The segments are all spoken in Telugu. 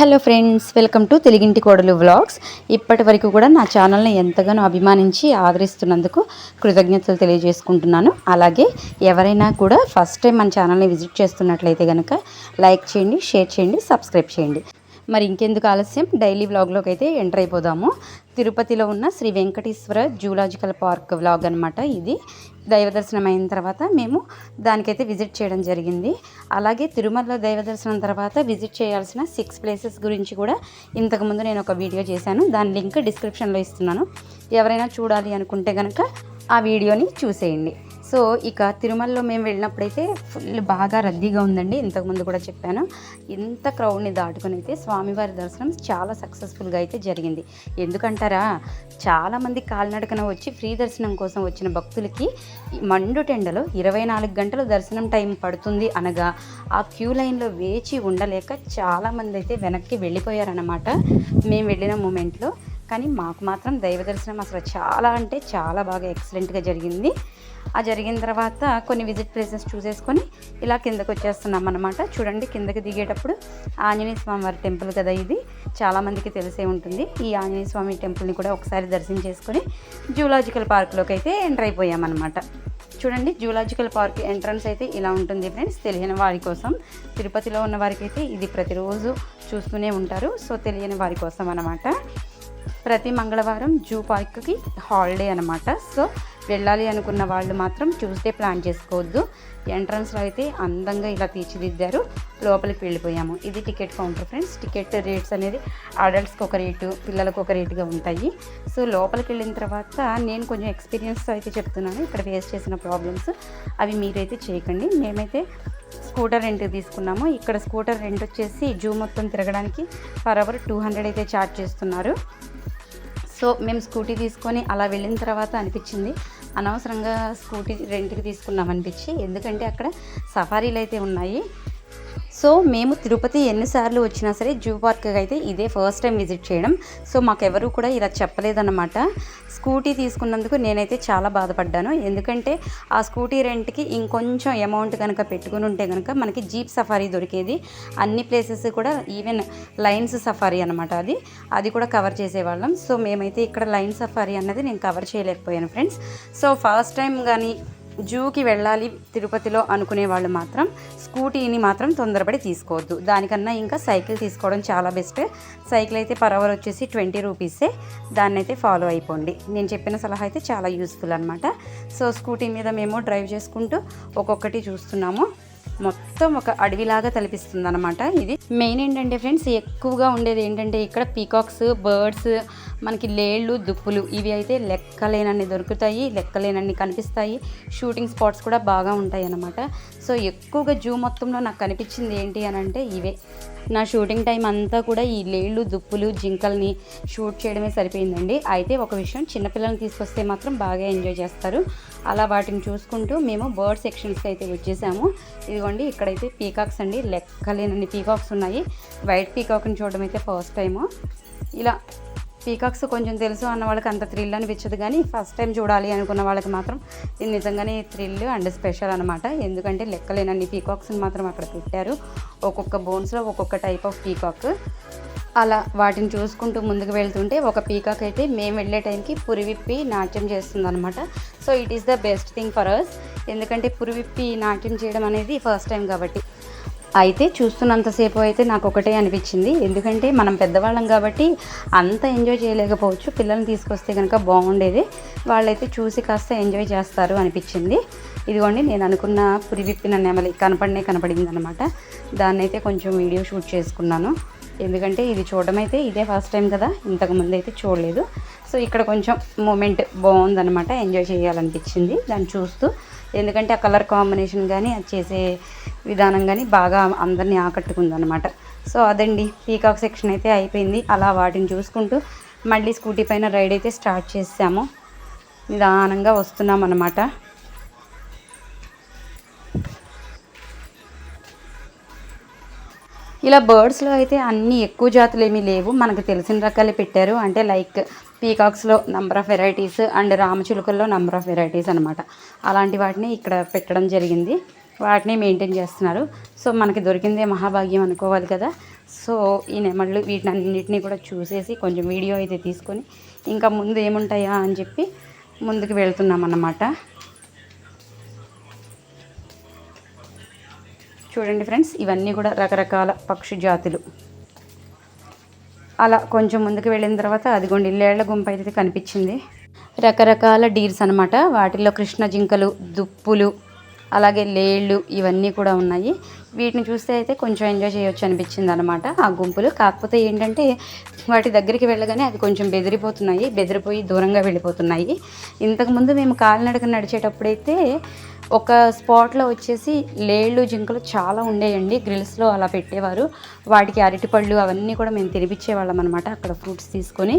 హలో ఫ్రెండ్స్ వెల్కమ్ టు తెలుగింటి కోడలు వ్లాగ్స్. ఇప్పటి వరకు కూడా నా ఛానల్ని ఎంతగానో అభిమానించి ఆదరిస్తున్నందుకు కృతజ్ఞతలు తెలియజేసుకుంటున్నాను. అలాగే ఎవరైనా కూడా ఫస్ట్ టైం మన ఛానల్ని విజిట్ చేస్తున్నట్లయితే కనుక లైక్ చేయండి షేర్ చేయండి సబ్స్క్రైబ్ చేయండి. మరి ఇంకెందుకు ఆలస్యం? డైలీ వ్లాగ్లోకి అయితే ఎంటర్ అయిపోదాము. తిరుపతిలో ఉన్న Sri Venkateswara zoological park vlog అనమాట ఇది. దైవ దర్శనం అయిన తర్వాత మేము దానికైతే విజిట్ చేయడం జరిగింది. అలాగే తిరుమల దైవ దర్శనం తర్వాత విజిట్ చేయాల్సిన సిక్స్ ప్లేసెస్ గురించి కూడా ఇంతకుముందు నేను ఒక వీడియో చేశాను. దాని లింక్ డిస్క్రిప్షన్లో ఇస్తున్నాను. ఎవరైనా చూడాలి అనుకుంటే కనుక ఆ వీడియోని చూసేయండి. సో ఇక తిరుమలలో మేము వెళ్ళినప్పుడైతే ఫుల్ బాగా రద్దీగా ఉందండి. ఇంతకుముందు కూడా చెప్పాను. ఇంత క్రౌడ్ని దాటుకుని అయితే స్వామివారి దర్శనం చాలా సక్సెస్ఫుల్గా అయితే జరిగింది. ఎందుకంటారా? చాలామంది కాలినడకన వచ్చి ఫ్రీ దర్శనం కోసం వచ్చిన భక్తులకి మండుటెండలో మండు టెండలో ఇరవై నాలుగు గంటలు దర్శనం టైం పడుతుంది అనగా ఆ క్యూ లైన్లో వేచి ఉండలేక చాలామంది అయితే వెనక్కి వెళ్ళిపోయారన్నమాట. మేము వెళ్ళిన మూమెంట్లో. కానీ మాకు మాత్రం దైవ దర్శనం అసలు చాలా అంటే చాలా బాగా ఎక్సలెంట్గా జరిగింది. ఆ జరిగిన తర్వాత కొన్ని విజిట్ ప్లేసెస్ చూసేసుకొని ఇలా కిందకు వచ్చేస్తున్నాం అనమాట చూడండి కిందకి దిగేటప్పుడు ఆంజనేయ స్వామి వారి టెంపుల్ కదా ఇది. చాలామందికి తెలిసే ఉంటుంది. ఈ ఆంజనేయ స్వామి టెంపుల్ని కూడా ఒకసారి దర్శనం చేసుకొని జూలాజికల్ పార్క్లోకి అయితే ఎంటర్ అయిపోయామన్నమాట చూడండి జూలాజికల్ పార్క్ ఎంట్రన్స్ అయితే ఇలా ఉంటుంది ఫ్రెండ్స్. తెలియని వారి కోసం తిరుపతిలో ఉన్న వారికి అయితే ఇది ప్రతిరోజు చూస్తూనే ఉంటారు. సో తెలియని వారి కోసం అనమాట ప్రతి మంగళవారం జూ పార్క్కి హాలిడే అనమాట సో వెళ్ళాలి అనుకున్న వాళ్ళు మాత్రం ట్యూస్డే ప్లాన్ చేసుకోవద్దు. ఎంట్రన్స్లో అయితే అందంగా ఇలా తీర్చిదిద్దారు. లోపలికి వెళ్ళిపోయాము. ఇది ticket counter friends ticket rates అనేది అడల్ట్స్కి ఒక రేటు పిల్లలకు ఒక రేటుగా ఉంటాయి. సో లోపలికి వెళ్ళిన తర్వాత నేను కొంచెం ఎక్స్పీరియన్స్ అయితే చెప్తున్నాను. ఇక్కడ ఫేస్ చేసిన ప్రాబ్లమ్స్ అవి మీరైతే చేయకండి. మేమైతే స్కూటర్ రెంట్ తీసుకున్నాము. ఇక్కడ స్కూటర్ రెంట్ వచ్చేసి జూ మొత్తం తిరగడానికి పర్ అవర్ టూ హండ్రెడ్ అయితే ఛార్జ్ చేస్తున్నారు. సో మేము స్కూటీ తీసుకొని అలా వెళ్ళిన తర్వాత అనిపించింది. అనవసరంగా స్కూటీ రెంట్కి తీసుకున్నాం అనిపించి ఎందుకంటే అక్కడ సఫారీలు అయితే ఉన్నాయి. సో మేము తిరుపతి ఎన్నిసార్లు వచ్చినా సరే జూ పార్క్కి అయితే ఇదే ఫస్ట్ టైం విజిట్ చేయడం. సో మాకెవరు కూడా ఇలా చెప్పలేదన్నమాట. స్కూటీ తీసుకున్నందుకు నేనైతే చాలా బాధపడ్డాను. ఎందుకంటే ఆ స్కూటీ రెంట్కి ఇంకొంచెం అమౌంట్ కనుక పెట్టుకుని ఉంటే కనుక మనకి జీప్ సఫారీ దొరికేది. అన్ని ప్లేసెస్ కూడా ఈవెన్ లైన్స్ సఫారీ అనమాట అది. అది కూడా కవర్ చేసేవాళ్ళం. సో మేమైతే ఇక్కడ లైన్ సఫారీ అన్నది నేను కవర్ చేయలేకపోయాను ఫ్రెండ్స్. సో ఫస్ట్ టైం కానీ జూకి వెళ్ళాలి తిరుపతిలో అనుకునే వాళ్ళు మాత్రం స్కూటీని మాత్రం తొందరపడి తీసుకోవద్దు. దానికన్నా ఇంకా సైకిల్ తీసుకోవడం చాలా బెస్ట్ సైకిల్ అయితే పర్ అవర్ వచ్చేసి ట్వంటీ రూపీసే. దాన్ని అయితే ఫాలో అయిపోండి. నేను చెప్పిన సలహా అయితే చాలా యూస్ఫుల్ అనమాట సో స్కూటీ మీద మేము డ్రైవ్ చేసుకుంటూ ఒక్కొక్కటి చూస్తున్నాము. మొత్తం ఒక అడవిలాగా తలపిస్తుంది అనమాట ఇది మెయిన్ ఏంటంటే ఫ్రెండ్స్ ఎక్కువగా ఉండేది ఏంటంటే ఇక్కడ పీకాక్స్ బర్డ్స్ మనకి లేళ్ళు దుప్పులు ఇవి అయితే లెక్కలేనన్ని దొరుకుతాయి లెక్కలేనన్ని కనిపిస్తాయి. షూటింగ్ స్పాట్స్ కూడా బాగా ఉంటాయి అన్నమాట సో ఎక్కువగా జూ మొత్తంలో నాకు కనిపించింది ఏంటి అని అంటే ఇవే. నా షూటింగ్ టైం అంతా కూడా ఈ లేళ్ళు దుప్పులు జింకల్ని షూట్ చేయడమే సరిపోయిందండి. అయితే ఒక విషయం చిన్నపిల్లల్ని తీసుకొస్తే మాత్రం బాగా ఎంజాయ్ చేస్తారు. అలా వాటిని చూసుకుంటూ మేము బర్డ్ సెక్షన్స్కి అయితే వచ్చేసాము ఇదిగోండి ఇక్కడైతే పీకాక్స్ అండి. లెక్కలేనన్ని పీకాక్స్ ఉన్నాయి. వైట్ పీకాక్ని చూడడం అయితే ఫస్ట్ టైము. ఇలా పీకాక్స్ కొంచెం తెలుసు అన్న వాళ్ళకి అంత థ్రిల్ అనిపించదు కానీ ఫస్ట్ టైం చూడాలి అనుకున్న వాళ్ళకి మాత్రం ఇది నిజంగానే థ్రిల్ అండ్ స్పెషల్ అనమాట ఎందుకంటే లెక్కలేనన్ని పీకాక్స్ని మాత్రం అక్కడ పెట్టారు. ఒక్కొక్క బోన్స్లో ఒక్కొక్క టైప్ ఆఫ్ పీకాక్. అలా వాటిని చూసుకుంటూ ముందుకు వెళ్తుంటే ఒక పీకాక్ అయితే మేము వెళ్ళే టైంకి పురివిప్పి నాట్యం చేస్తుందన్నమాట. So it is the best thing for us ఎందుకంటే పురివిప్పి నాట్యం చేయడం అనేది ఫస్ట్ టైం కాబట్టి. అయితే చూస్తున్నంతసేపు అయితే నాకు ఒకటే అనిపించింది. ఎందుకంటే మనం పెద్దవాళ్ళం కాబట్టి అంత ఎంజాయ్ చేయలేకపోవచ్చు. పిల్లల్ని తీసుకొస్తే కనుక బాగుండేది. వాళ్ళైతే చూసి కాస్త ఎంజాయ్ చేస్తారు అనిపించింది. ఇదిగోండి నేను అనుకున్న పురివిప్పిన నెమలి కనపడినే కనపడింది అనమాట దాన్ని అయితే కొంచెం వీడియో షూట్ చేసుకున్నాను. ఎందుకంటే ఇది చూడడం అయితే ఇదే ఫస్ట్ టైం కదా. ఇంతకు ముందు అయితే చూడలేదు. సో ఇక్కడ కొంచెం మూమెంట్ బాగుందనమాట ఎంజాయ్ చేయాలనిపించింది. దాన్ని చూస్తూ. ఎందుకంటే ఆ కలర్ కాంబినేషన్ కానీ అది చేసే విధానం కానీ బాగా అందరినీ ఆకట్టుకుంది అనమాట సో అదండి. పీకాక్ సెక్షన్ అయితే అయిపోయింది. అలా వాటిని చూసుకుంటూ మళ్ళీ స్కూటీ పైన రైడ్ అయితే స్టార్ట్ చేసాము. నిదానంగా వస్తున్నాం అనమాట ఇలా బర్డ్స్లో అయితే అన్ని ఎక్కువ జాతులు ఏమీ లేవు. మనకు తెలిసిన రకాలే పెట్టారు. అంటే లైక్ పీకాక్స్లో నెంబర్ ఆఫ్ వెరైటీస్ అండ్ రామచిలుకల్లో నెంబర్ ఆఫ్ వెరైటీస్ అనమాట అలాంటి వాటిని ఇక్కడ పెట్టడం జరిగింది. వాటిని మెయింటైన్ చేస్తున్నారు. సో మనకి దొరికిందే మహాభాగ్యం అనుకోవాలి కదా. సో ఈ నెమళ్ళు వీటిని అన్నింటినీ కూడా చూసేసి కొంచెం వీడియో అయితే తీసుకొని ఇంకా ముందు ఏముంటాయా అని చెప్పి ముందుకు వెళ్తున్నాం అన్నమాట. చూడండి ఫ్రెండ్స్ ఇవన్నీ కూడా రకరకాల పక్షి జాతులు. అలా కొంచెం ముందుకు వెళ్ళిన తర్వాత అదిగోండి ఇల్లేళ్ళ గుంపు అయితే కనిపించింది. రకరకాల డీర్స్ అనమాట వాటిల్లో కృష్ణ జింకలు దుప్పులు అలాగే లేళ్ళు ఇవన్నీ కూడా ఉన్నాయి. వీటిని చూస్తే అయితే కొంచెం ఎంజాయ్ చేయొచ్చు అనిపించింది అనమాట ఆ గుంపులు. కాకపోతే ఏంటంటే వాటి దగ్గరికి వెళ్ళగానే అది కొంచెం బెదిరిపోతున్నాయి బెదిరిపోయి దూరంగా వెళ్ళిపోతున్నాయి. ఇంతకుముందు మేము కాలినడక నడిచేటప్పుడైతే ఒక స్పాట్లో వచ్చేసి లేళ్ళు జింకలు చాలా ఉండేయండి. గ్రిల్స్లో అలా పెట్టేవారు. వాటికి అరటిపళ్ళు అవన్నీ కూడా మేము తినిపించేవాళ్ళం అనమాట అక్కడ ఫ్రూట్స్ తీసుకొని.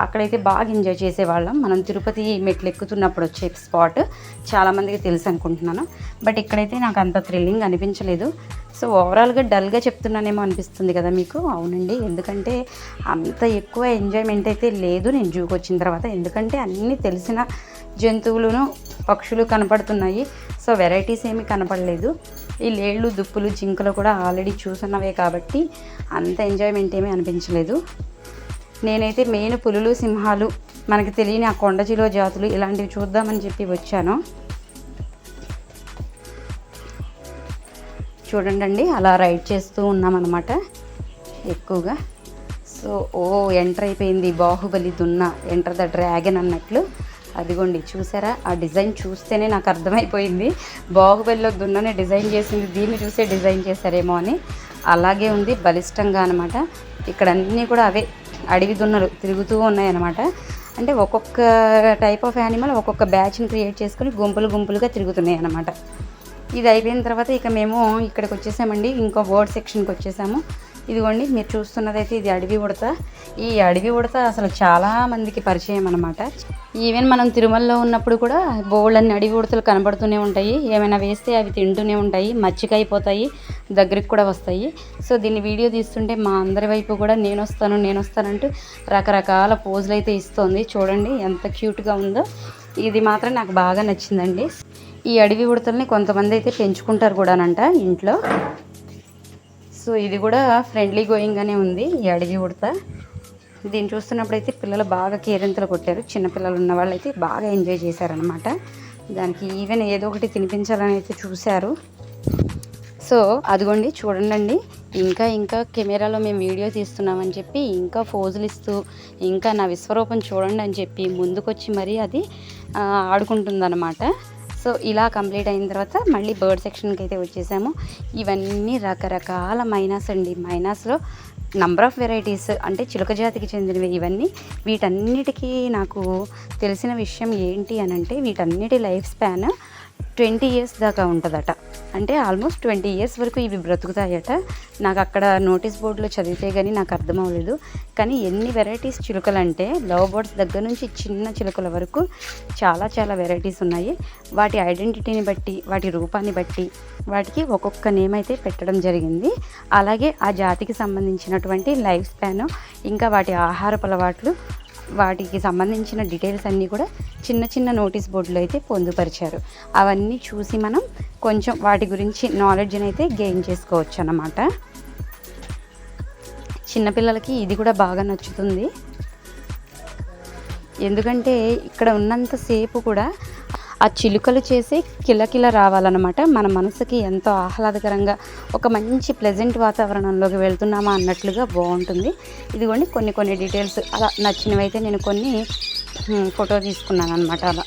అక్కడైతే బాగా ఎంజాయ్ చేసేవాళ్ళం. మనం తిరుపతి మెట్లు ఎక్కుతున్నప్పుడు వచ్చే స్పాట్ చాలామందికి తెలుసు అనుకుంటున్నాను. బట్ ఇక్కడైతే నాకు అంత థ్రిల్లింగ్ అనిపించలేదు. సో ఓవరాల్గా డల్గా చెప్తున్నానేమో అనిపిస్తుంది కదా మీకు? అవునండి. ఎందుకంటే అంత ఎక్కువ ఎంజాయ్మెంట్ అయితే లేదు నేను జూకి వచ్చిన తర్వాత. ఎందుకంటే అన్నీ తెలిసిన జంతువులను పక్షులు కనపడుతున్నాయి. సో వెరైటీస్ ఏమీ కనపడలేదు. ఈ లేళ్ళు దుప్పులు జింకలు కూడా ఆల్రెడీ చూసున్నవే కాబట్టి అంత ఎంజాయ్మెంట్ ఏమీ అనిపించలేదు. నేనైతే మెయిన్ పులులు సింహాలు మనకి తెలియని ఆ కొండచిలో జాతులు ఇలాంటివి చూద్దామని చెప్పి వచ్చాను. చూడండి అలా రైడ్ చేస్తూ ఉన్నామన్నమాట ఎక్కువగా. సో ఓ ఎంటర్ అయిపోయింది బాహుబలి దున్న ఎంటర్ ద డ్రాగన్ అన్నట్లు. అదిగోండి చూసారా? ఆ డిజైన్ చూస్తేనే నాకు అర్థమైపోయింది. బాహుబలిలో దున్ననే డిజైన్ చేసింది దీన్ని చూసే డిజైన్ చేశారేమో అని. అలాగే ఉంది బలిష్టంగా అనమాట ఇక్కడ అన్నీ కూడా అవే. అడవి దున్నలు తిరుగుతూ ఉన్నాయన్నమాట. అంటే ఒక్కొక్క టైప్ ఆఫ్ యానిమల్ ఒక్కొక్క బ్యాచ్ని క్రియేట్ చేసుకుని గుంపులు గుంపులుగా తిరుగుతున్నాయి అన్నమాట ఇది అయిపోయిన తర్వాత ఇక మేము ఇక్కడికి వచ్చేసామండి. ఇంకో బోర్డ్ సెక్షన్కి వచ్చేసాము. ఇదిగోండి మీరు చూస్తున్నదైతే ఇది అడవి ఉడత. ఈ అడవి ఉడత అసలు చాలా మందికి పరిచయం అనమాట ఈవెన్ మనం తిరుమలలో ఉన్నప్పుడు కూడా బోళ్ళన్ని అడవి ఉడతలు కనబడుతూనే ఉంటాయి. ఏమైనా వేస్తే అవి తింటూనే ఉంటాయి మచ్చికైపోతాయి దగ్గరికి కూడా వస్తాయి. సో దీన్ని వీడియో తీస్తుంటే మా అందరి వైపు కూడా నేను వస్తాను నేను వస్తానంటూ రకరకాల పోజులు అయితే ఇస్తోంది. చూడండి ఎంత క్యూట్గా ఉందో. ఇది మాత్రం నాకు బాగా నచ్చిందండి. ఈ అడవి ఉడతల్ని కొంతమంది అయితే పెంచుకుంటారు కూడానంట ఇంట్లో. సో ఇది కూడా ఫ్రెండ్లీ గోయింగ్గానే ఉంది ఈ అడవి ఉడత. దీన్ని చూస్తున్నప్పుడైతే పిల్లలు బాగా కేరింతలు కొట్టారు. చిన్నపిల్లలు ఉన్న వాళ్ళు అయితే బాగా ఎంజాయ్ చేశారనమాట దానికి ఈవెన్ ఏదో ఒకటి తినిపించాలని అయితే చూశారు. సో అదిగోండి చూడండి ఇంకా ఇంకా కెమెరాలో మేము వీడియో తీస్తున్నామని చెప్పి ఇంకా ఫోజులు ఇస్తూ ఇంకా నా విశ్వరూపం చూడండి అని చెప్పి ముందుకొచ్చి మరీ అది ఆడుకుంటుందన్నమాట. సో ఇలా కంప్లీట్ అయిన తర్వాత మళ్ళీ బర్డ్ సెక్షన్కి అయితే వచ్చేసాము. ఇవన్నీ రకరకాల మైనాస్ అండి మైనాస్లో నంబర్ ఆఫ్ వెరైటీస్ అంటే చిలుక జాతికి చెందినవి ఇవన్నీ. వీటన్నిటికీ నాకు తెలిసిన విషయం ఏంటి అని అంటే వీటన్నిటి లైఫ్ స్పాన్ ట్వంటీ ఇయర్స్ దాకా ఉంటుందట. అంటే ఆల్మోస్ట్ ట్వంటీ ఇయర్స్ వరకు ఇవి బ్రతుకుతాయట. నాకు అక్కడ నోటీస్ బోర్డులో చదివితే కానీ నాకు అర్థం అవ్వలేదు. కానీ ఎన్ని వెరైటీస్ చిలుకలు అంటే లవ్ బర్డ్స్ దగ్గర నుంచి చిన్న చిలుకల వరకు చాలా చాలా వెరైటీస్ ఉన్నాయి. వాటి ఐడెంటిటీని బట్టి వాటి రూపాన్ని బట్టి వాటికి ఒక్కొక్క నేమ్ అయితే పెట్టడం జరిగింది. అలాగే ఆ జాతికి సంబంధించినటువంటి లైఫ్ స్పాన్ ఇంకా వాటి ఆహారపు అలవాట్లు వాటికి సంబంధించిన డీటెయిల్స్ అన్నీ కూడా చిన్న చిన్న నోటీస్ బోర్డులో అయితే పొందుపరిచారు. అవన్నీ చూసి మనం కొంచెం వాటి గురించి నాలెడ్జ్ని అయితే గెయిన్ చేసుకోవచ్చు అన్నమాట. చిన్నపిల్లలకి ఇది కూడా బాగా నచ్చుతుంది. ఎందుకంటే ఇక్కడ ఉన్నంతసేపు కూడా ఆ చిలుకలు చేసే కిలకిల రావాలన్నమాట. మన మనసుకి ఎంతో ఆహ్లాదకరంగా ఒక మంచి ప్లెజెంట్ వాతావరణంలోకి వెళ్తున్నామా అన్నట్లుగా బాగుంటుంది. ఇదిగోండి కొన్ని కొన్ని డీటెయిల్స్. అలా నచ్చినవైతే నేను కొన్ని ఫోటో తీసుకున్నాను అనమాట అలా.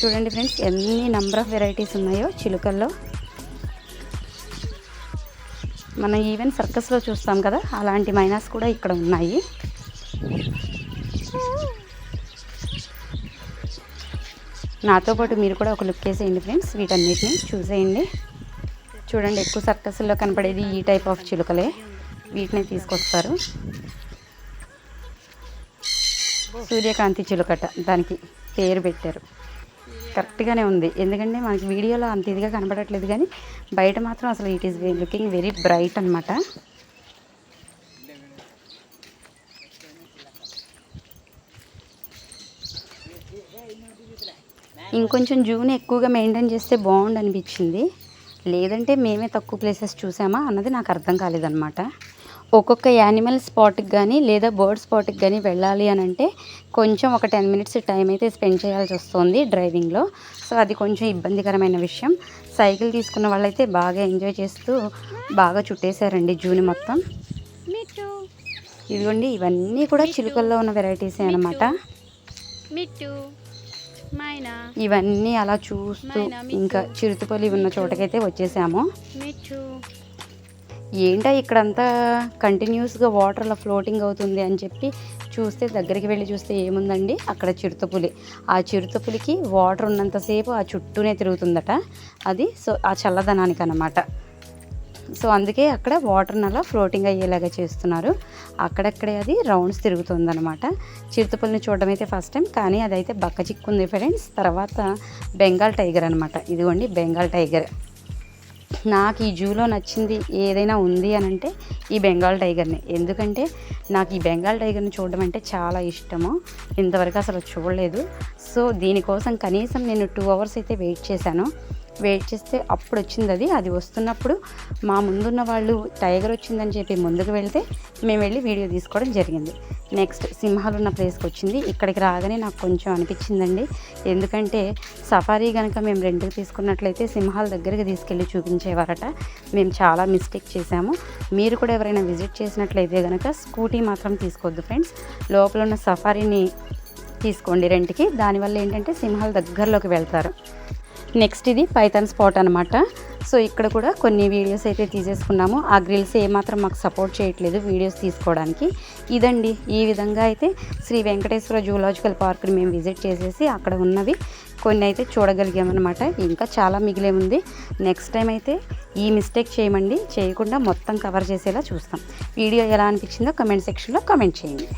చూడండి ఫ్రెండ్స్ ఎన్ని నెంబర్ ఆఫ్ వెరైటీస్ ఉన్నాయో చిలుకల్లో. మనం ఈవెన్ సర్కస్లో చూస్తాం కదా అలాంటి మైనాస్ కూడా ఇక్కడ ఉన్నాయి. నాతో పాటు మీరు కూడా ఒక లుక్ వేసేయండి ఫ్రెండ్స్ వీటన్నిటిని చూసేయండి. చూడండి ఎక్కువ సర్కస్లో కనపడేది ఈ టైప్ ఆఫ్ చిలుకలే. వీటిని తీసుకొస్తారు. సూర్యకాంతి చిలుకట దానికి పేరు పెట్టారు. కరెక్ట్గానే ఉంది. ఎందుకంటే మనకి వీడియోలో అంత ఇదిగా కనపడట్లేదు కానీ బయట మాత్రం అసలు it is looking very bright అనమాట ఇంకొంచెం జూని ఎక్కువగా మెయింటైన్ చేస్తే బాగుండు అనిపించింది లేదంటే మేమే తక్కువ ప్లేసెస్ చూసామా అన్నది నాకు అర్థం కాలేదన్నమాట. ఒక్కొక్క యానిమల్ స్పాట్కి కానీ లేదా బర్డ్ స్పాట్కి కానీ వెళ్ళాలి అని అంటే కొంచెం ఒక టెన్ మినిట్స్ టైం అయితే స్పెండ్ చేయాల్సి వస్తుంది డ్రైవింగ్లో. సో అది కొంచెం ఇబ్బందికరమైన విషయం. సైకిల్ తీసుకున్న వాళ్ళైతే బాగా ఎంజాయ్ చేస్తూ బాగా చుట్టేశారండి జూని మొత్తం. ఇదిగోండి ఇవన్నీ కూడా చిలుకల్లో ఉన్న వెరైటీసే అనమాట ఇవన్నీ అలా చూస్తూ ఇంకా చిరుతపల్లి ఉన్న చోటకైతే వచ్చేసాము. ఏంటో ఇక్కడంతా కంటిన్యూస్గా వాటర్ అలా ఫ్లోటింగ్ అవుతుంది అని చెప్పి చూస్తే దగ్గరికి వెళ్ళి చూస్తే ఏముందండి? అక్కడ చిరుతపులి. ఆ చిరుతపులికి వాటర్ ఉన్నంతసేపు ఆ చుట్టూనే తిరుగుతుందట. అది సో ఆ చల్లదనానికి అన్నమాట సో అందుకే అక్కడ వాటర్ని అలా ఫ్లోటింగ్ అయ్యేలాగా చేస్తున్నారు. అక్కడక్కడే అది రౌండ్స్ తిరుగుతుందనమాట చిరుతపుల్ని చూడడం అయితే ఫస్ట్ టైం కానీ అదైతే బక్క చిక్కుంది ఫ్రెండ్స్. తర్వాత బెంగాల్ టైగర్ అనమాట ఇదిగోండి బెంగాల్ టైగర్. నాకు ఈ జూలో నచ్చింది ఏదైనా ఉంది అని అంటే ఈ బెంగాల్ టైగర్ని. ఎందుకంటే నాకు ఈ బెంగాల్ టైగర్ని చూడడం అంటే చాలా ఇష్టము. ఇంతవరకు అసలు చూడలేదు. సో దీనికోసం కనీసం నేను టూ అవర్స్ అయితే వెయిట్ చేశాను. వెయిట్ చేస్తే అప్పుడు వచ్చింది అది అది వస్తున్నప్పుడు మా ముందున్న వాళ్ళు టైగర్ వచ్చిందని చెప్పి ముందుకు వెళ్తే మేము వెళ్ళి వీడియో తీసుకోవడం జరిగింది. నెక్స్ట్ సింహాలు ఉన్న ప్లేస్కి వచ్చింది ఇక్కడికి రాగానే నాకు కొంచెం అనిపించిందండి. ఎందుకంటే సఫారీ కనుక మేము రెంట్కి తీసుకున్నట్లయితే సింహాల దగ్గరికి తీసుకెళ్ళి చూపించేవారట. మేము చాలా మిస్టేక్ చేశాము. మీరు కూడా ఎవరైనా విజిట్ చేసినట్లయితే కనుక స్కూటీ మాత్రం తీసుకోవద్దు ఫ్రెండ్స్. లోపల ఉన్న సఫారీని తీసుకోండి రెంట్కి. దానివల్ల ఏంటంటే సింహాల దగ్గరలోకి వెళ్తారు. నెక్స్ట్ ఇది పైథాన్ స్పాట్ అనమాట సో ఇక్కడ కూడా కొన్ని వీడియోస్ అయితే తీసేసుకున్నాము. ఆ గ్రిల్స్ ఏమాత్రం మాకు సపోర్ట్ చేయట్లేదు వీడియోస్ తీసుకోవడానికి. ఇదండి ఈ విధంగా అయితే శ్రీ వెంకటేశ్వర జూలాజికల్ పార్క్ని మేము విజిట్ చేసేసి అక్కడ ఉన్నవి కొన్ని అయితే చూడగలిగామన్నమాట. ఇంకా చాలా మిగిలే ఉంది. నెక్స్ట్ టైం అయితే ఈ మిస్టేక్ చేయమండి. చేయకుండా మొత్తం కవర్ చేసేలా చూస్తాం. వీడియో ఎలా అనిపించిందో కమెంట్ సెక్షన్లో కమెంట్ చేయండి.